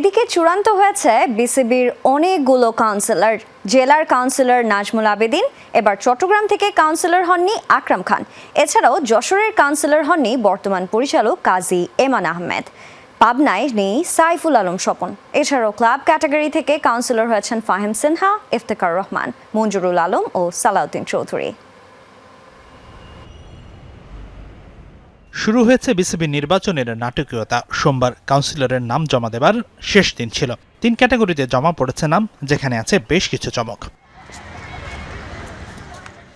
এদিকে চূড়ান্ত হয়েছে বিসিবির অনেকগুলো কাউন্সিলর জেলার কাউন্সিলর নাজমুল আবেদিন, এবার চট্টগ্রাম থেকে কাউন্সিলর হননি আকরাম খান। এছাড়াও যশোরের কাউন্সিলর হননি বর্তমান পরিচালক কাজী এমান আহমেদ। পাবনায় নেই সাইফুল আলম স্বপন। এছাড়াও ক্লাব ক্যাটাগরি থেকে কাউন্সিলর হয়েছেন ফাহিম সিনহা ইফতেকার রহমান, মঞ্জুরুল আলম ও সালাউদ্দিন চৌধুরী। শুরু হয়েছে বিসিবি নির্বাচনের নাটকীয়তা। সোমবার কাউন্সিলরের নাম জমা দেবার শেষ দিন ছিল। তিন ক্যাটাগরিতে জমা পড়েছে নাম, যেখানে আছে বেশ কিছু চমক।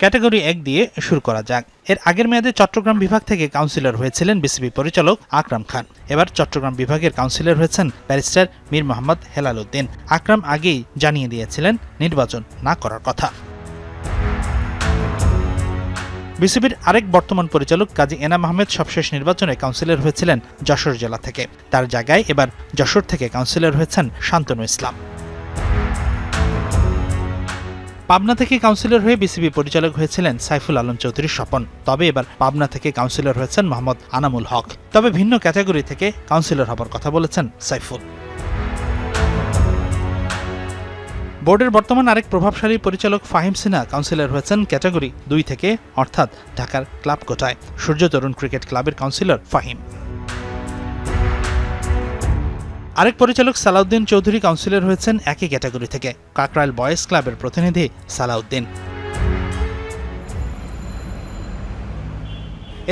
ক্যাটাগরি এক দিয়ে শুরু করা যাক। এর আগের মেয়াদে চট্টগ্রাম বিভাগ থেকে কাউন্সিলর হয়েছিলেন বিসিবি পরিচালক আকরাম খান। এবার চট্টগ্রাম বিভাগের কাউন্সিলর হয়েছেন ব্যারিস্টার মীর মোহাম্মদ হেলাল উদ্দিন। আকরাম আগেই জানিয়ে দিয়েছিলেন, নির্বাচন না করার কথা। বিসিবির আরেক বর্তমান পরিচালক কাজী এনাম আহমেদ সবশেষ নির্বাচনে কাউন্সিলর হয়েছিলেন যশোর জেলা থেকে। তার জায়গায় এবার যশোর থেকে কাউন্সিলর হয়েছেন শান্তনু ইসলাম। পাবনা থেকে কাউন্সিলর হয়ে বিসিবি পরিচালক হয়েছিলেন সাইফুল আলম চৌধুরী স্বপন। তবে এবার পাবনা থেকে কাউন্সিলর হয়েছেন মোহাম্মদ আনামুল হক। তবে ভিন্ন ক্যাটাগরি থেকে কাউন্সিলর হবার কথা বলেছেন সাইফুল। বোর্ডের বর্তমান আরেক প্রভাবশালী পরিচালক ফাহিম সিনহা কাউন্সিলর হয়েছেন ক্যাটাগরি দুই থেকে, অর্থাৎ ঢাকার ক্লাব কোটায়। সূর্য তরুণ ক্রিকেট ক্লাবের কাউন্সিলর ফাহিম। আরেক পরিচালক সালাউদ্দিন চৌধুরী কাউন্সিলর হয়েছেন একই ক্যাটাগরি থেকে, কাকরাইল বয়েজ ক্লাবের প্রতিনিধি সালাউদ্দিন।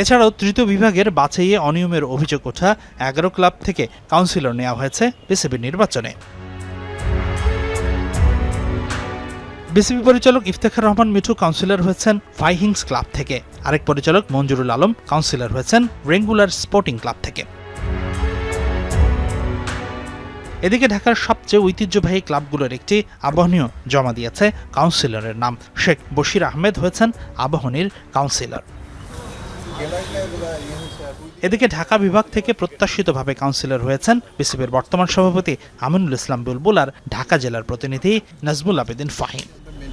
এছাড়াও তৃতীয় বিভাগের বাছাইয়ে অনিয়মের অভিযোগ ওঠা এগারো ক্লাব থেকে কাউন্সিলর নেওয়া হয়েছে বিসিবি নির্বাচনে। বিসিবি পরিচালক ইফতেখার রহমান মিঠু কাউন্সিলর হয়েছেন ফাইহিংস ক্লাব থেকে। আরেক পরিচালক মঞ্জুরুল আলম কাউন্সিলর হয়েছেন রেঙ্গুলার স্পোর্টিং ক্লাব থেকে। এদিকে ঢাকার সবচেয়ে ঐতিহ্যবাহী ক্লাবগুলোর একটি আবাহনীয় জমা দিয়েছে কাউন্সিলরের নাম। শেখ বশির আহমেদ হয়েছেন আবাহনীর কাউন্সিলর। এদিকে ঢাকা বিভাগ থেকে প্রত্যাশিতভাবে কাউন্সিলর হয়েছেন বিসিবির বর্তমান সভাপতি আমিনুল ইসলাম বুলবুল আর ঢাকা জেলার প্রতিনিধি নাজমুল আবেদিন ফাহিম।